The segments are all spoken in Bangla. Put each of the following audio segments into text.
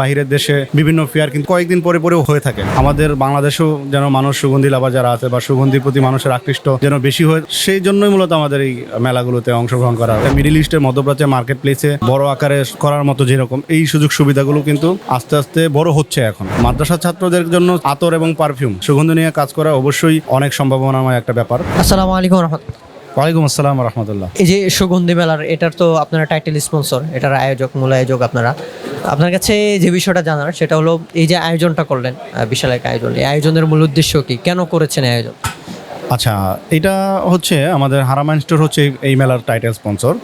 বাইরের দেশে বিভিন্ন ফেয়ার কিন্তু কয়েকদিন পরে পরেও হয়ে থাকে। আমাদের বাংলাদেশেও যেন মানুষ সুগন্ধি লাভা যারা আছে বা সুগন্ধির প্রতি মানুষের আকৃষ্ট যেন বেশি হয় সেই জন্যই মূলত আমাদের এই মেলাগুলোতে অংশগ্রহণ করা। হয় মিডিল ইস্টের মধ্যপ্রাচ্যের মার্কেট প্লেসে বড় আকারে করার মতো যেরকম এই সুযোগ সুবিধাগুলো কিন্তু আস্তে আস্তে বড় হচ্ছে এখন। মাদ্রাসা ছাত্রদের জন্য আতর এবং পারফিউম সুগন্ধি নিয়ে কাজ করা অবশ্যই অনেক সম্ভাবনাময় একটা ব্যাপার। আসসালামু আলাইকুম রহমতুল্লাহ ওয়ালাইকুম আসসালাম রহমতুল্লাহ। এই যে সুগন্ধি মেলার এটার তো আপনারা টাইটেল স্পন্সর এটার আয়োজক মূল আয়োজক আপনারা। আপনার কাছে যে বিষয়টা জানার, সেটা হলো এই যে আয়োজনটা করলেন বিশাল এক আয়োজন, এই আয়োজনের মূল উদ্দেশ্য কি? কেন করেছেন আয়োজন? আচ্ছা এটা হচ্ছে আমাদের হারামাইন স্টোর হচ্ছে এই- মেলার টাইটেল স্পন্সর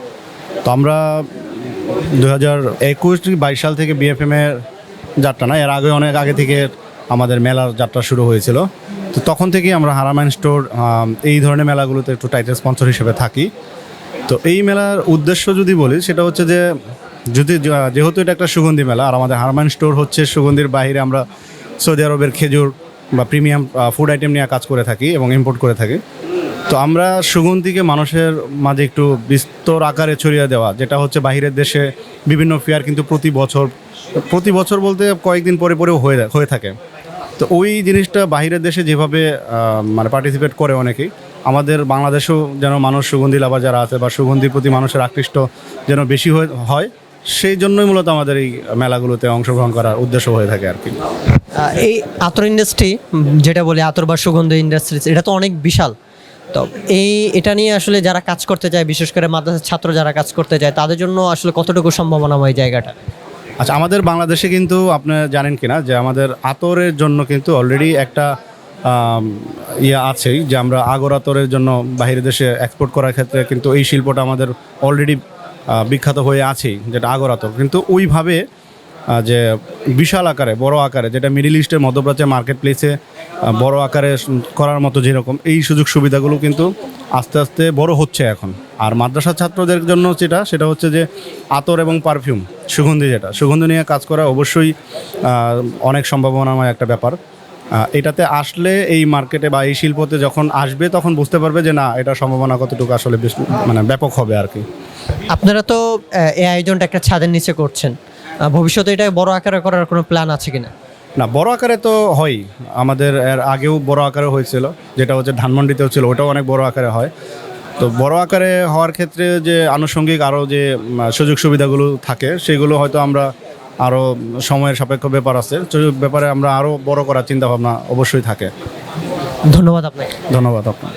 তো আমরা দু হাজার একুশ বাইশ সাল থেকে বিএফএম এর যাত্রা না, এর আগে অনেক আগে থেকে আমাদের মেলার যাত্রা শুরু হয়েছিল। তো তখন থেকেই আমরা হারামাইন স্টোর এই ধরনের মেলাগুলোতে একটু টাইটেল স্পন্সর হিসেবে থাকি। তো এই মেলার উদ্দেশ্য যদি বলি, সেটা হচ্ছে যে যদি যেহেতু এটা একটা সুগন্ধি মেলা, আর আমাদের হারমান স্টোর হচ্ছে সুগন্ধির বাইরে আমরা সৌদি আরবের খেজুর বা প্রিমিয়াম ফুড আইটেম নিয়ে কাজ করে থাকি এবং ইম্পোর্ট করে থাকি। তো আমরা সুগন্ধিকে মানুষের মাঝে একটু বিস্তর আকারে ছড়িয়ে দেওয়া, যেটা হচ্ছে বাইরের দেশে বিভিন্ন ফেয়ার কিন্তু প্রতি বছর প্রতি বছর বলতে কয়েকদিন পরে পরেও হয়ে হয়ে থাকে। তো ওই জিনিসটা বাইরের দেশে যেভাবে মানে পার্টিসিপেট করে অনেকেই, আমাদের বাংলাদেশেও যেন মানুষ সুগন্ধি লাভা যারা আছে বা সুগন্ধির প্রতি মানুষের আকৃষ্ট যেন বেশি হয় সেই জন্যই মূলত আমাদের এই মেলাগুলোতে অংশগ্রহণ করার উদ্দেশ্য হয়ে থাকে আর কি। এই আতর ইন্ডাস্ট্রি যেটা বলে আতর বা সুগন্ধি ইন্ডাস্ট্রি এটা তো অনেক বিশাল। তো এই এটা নিয়ে আসলে যারা কাজ করতে চায় বিশেষ করে মাদ্রাসার ছাত্র যারা কাজ করতে চায় তাদের জন্য আসলে কতটুকু সম্ভাবনাময় জায়গাটা? আচ্ছা আমাদের বাংলাদেশে কিন্তু আপনি জানেন কি না যে আমাদের আতরের জন্য কিন্তু অলরেডি একটা ইয়ে আছেই যে আমরা আগর আতরের জন্য বাইরের দেশে এক্সপোর্ট করার ক্ষেত্রে কিন্তু এই শিল্পটা আমাদের অলরেডি বিখ্যাত হয়ে আছেই যেটা আগর আতর কিন্তু ওইভাবে যে বিশাল আকারে, বড় আকারে, যেটা মিডিল ইস্টের মধ্যপ্রাচ্যের মার্কেট প্লেসে বড় আকারে করার মতো যেরকম, এই সুযোগ সুবিধাগুলো কিন্তু আস্তে আস্তে বড় হচ্ছে এখন। আর মাদ্রাসা ছাত্রদের জন্য যেটা, সেটা হচ্ছে যে আতর এবং পারফিউম সুগন্ধি যেটা। সুগন্ধি নিয়ে কাজ করা অবশ্যই অনেক সম্ভাবনাময় একটা ব্যাপার। এটাতে আসলে এই মার্কেটে বা এই শিল্পতে যখন আসবে, তখন বুঝতে পারবে যে না, এটা সম্ভাবনা কতটুকু আসলে মানে ব্যাপক হবে আর কি। আপনারা তো এই আয়োজনটা একটা ছাদের নিচে করছেন। ভবিষ্যতে এটা বড় আকারে করার কোনো প্ল্যান আছে কিনা? না বড় আকারে তো হয়। আমাদের এর আগেও বড় আকারে হয়েছিল। যেটা হচ্ছে ধানমন্ডিতেও ছিল ওটাও অনেক বড় আকারে হয়। তো বড় আকারে হওয়ার ক্ষেত্রে যে আনুষঙ্গিক আরও যে সুযোগ সুবিধাগুলো থাকে সেগুলো হয়তো আমরা আরও সময়ের সাপেক্ষ ব্যাপার আছে। ব্যাপারে আমরা আরও বড় করার চিন্তাভাবনা অবশ্যই থাকে। ধন্যবাদ আপনাকে। ধন্যবাদ আপনার